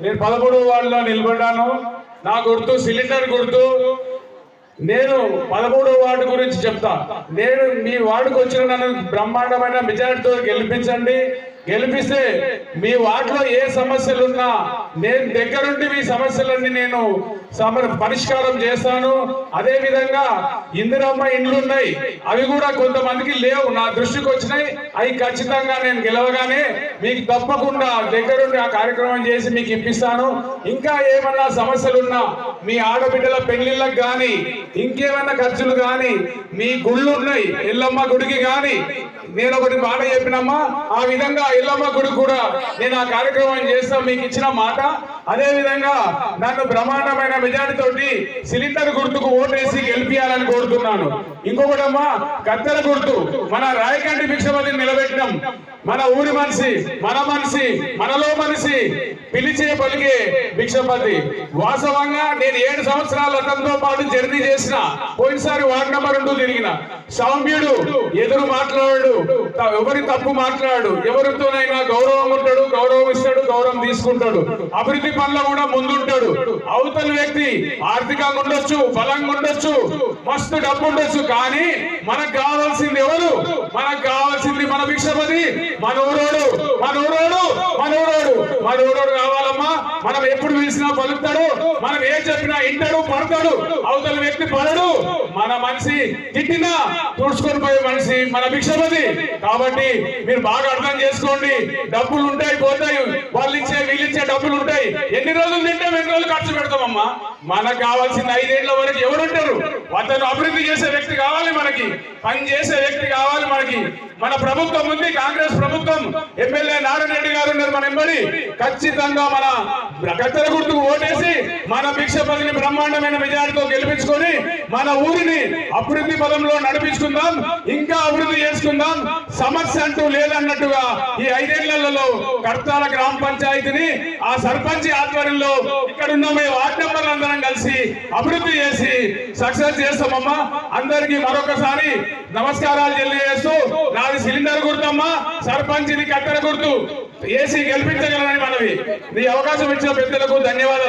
నేను పదమూడు వార్డులో నిలబడ్డాను. నా గుర్తు సిలిండర్ గుర్తు. నేను పదమూడు వార్డు గురించి చెప్తా. నేను మీ వార్డుకు వచ్చిన నన్ను బ్రహ్మాండమైన మెజారిటీతో గెలిపించండి. గెలిపిస్తే మీ వాటిలో ఏ సమస్యలున్నా నేను దగ్గరుండి మీ సమస్యలన్నీ నేను సమ పరిష్కారం చేస్తాను. అదే విధంగా ఇందిరమ్మ ఇండ్లు ఉన్నాయి. అవి కూడా కొంతమందికి లేవు. నా దృష్టికి వచ్చినాయి. అవి ఖచ్చితంగా నేను గెలవగానే మీకు తప్పకుండా దగ్గరుండి ఆ కార్యక్రమం చేసి మీకు ఇప్పిస్తాను. ఇంకా ఏమన్నా సమస్యలున్నా మీ ఆడబిడ్డల పెళ్ళిళ్ళకి కానీ ఇంకేమైనా ఖర్చులు కానీ మీ గుళ్ళు ఉన్నాయి. ఎల్లమ్మ గుడికి కానీ నేను ఒకటి మాట చెప్పినమ్మా ఆ విధంగా ఎల్లమ్మ గుడి కూడా నేను ఆ కార్యక్రమం చేస్తా మీకు ఇచ్చిన మాట. అదే విధంగా నన్ను బ్రహ్మాండమైన మెజారిటీ తోటి సిలిండర్ గుర్తుకు ఓటేసి గెలిపియాలని కోరుతున్నాను. ఇంకొకటమ్మా కత్తెర గుర్తు. మన రాయకంటి భిక్షపతిని నిలబెట్టడం మన ఊరి మనిషి మన మనిషి మనలో మనిషి పిలిచే పలికే భిక్షపతి. వాస్తవంగా నేను ఏడు సంవత్సరాల అతనితో పాటు జర్నీ చేసిన పోయినసారి వార్డు నెంబర్ రెండు తిరిగిన. సౌమ్యుడు ఎదురు మాట్లాడాడు ఎవరి తప్పు మాట్లాడు ఎవరితోనైనా గౌరవం ఉంటాడు గౌరవం ఇస్తాడు గౌరవం తీసుకుంటాడు. అభివృద్ధి పనుల కూడా ముందుంటాడు. అవతల వ్యక్తి ఆర్థికంగా ఉండొచ్చు బలంగా ఉండొచ్చు మస్తు డబ్బు ఉండొచ్చు కానీ మనకు కావాల్సింది ఎవరు? మనకు కావాల్సింది మన భిక్షపతి మన ఊరోడు మన ఊరోడు మరి ఊరోడు కావాలమ్మా? మనం ఎప్పుడు పిలిచినా పలుకుతాడు. మనం ఏం చెప్పినా ఇంటాడు పడతాడు. అవతల వ్యక్తి పడడు. మన మనిషి తిట్టినా తుడుచుకొని పోయే మనిషి మన భిక్షపతి. కాబట్టి మీరు బాగా అర్థం చేసుకోండి. డబ్బులు ఉంటాయి పోతాయి. వాళ్ళు ఇచ్చే వీళ్ళు ఇచ్చే డబ్బులు ఉంటాయి. ఎన్ని రోజులు తింటాం ఎన్ని రోజులు ఖర్చు పెడతామమ్మా? మనకు కావాల్సిన ఐదేళ్ళ వరకు ఎవరుంటారు అతను అభివృద్ధి చేసే వ్యక్తి కావాలి మనకి. పని చేసే వ్యక్తి కావాలి మనకి. మన ప్రభుత్వం ఉంది కాంగ్రెస్ ప్రభుత్వం. ఎమ్మెల్యే నారాయణ రెడ్డి గారు ఉన్నారు మన ఎంబడి ఖచ్చితంగా మన గత్తెర గుర్తుకు ఓటేసి మన భిక్షపతిని బ్రహ్మాండమైన విజయాలతో గెలిపించుకొని మన ఊరిని అభివృద్ధి పదంలో నడిపించుకుందాం ఇంకా అభివృద్ధి చేసుకుందాం. సమస్య అంటూ లేదన్నట్టుగా ఈ ఐదేళ్ళలో కర్తాల గ్రామ పంచాయతీని ఆ సర్పంచ్ ఆధ్వర్యంలో ఇక్కడ ఉన్న మీ వార్డు మెంబర్లు అందరం కలిసి అభివృద్ధి చేసి సక్సెస్ చేస్తామమ్మా. అందరికీ మరొకసారి నమస్కారాలు తెలియజేస్తూ నాది సిలిండర్ గుర్తమ్మా సర్పంచ్ ఇది కత్తెర గుర్తు. ఏసీ గెలిపించగలరని మనవి. నీ అవకాశం ఇచ్చిన పెద్దలకు ధన్యవాదాలు.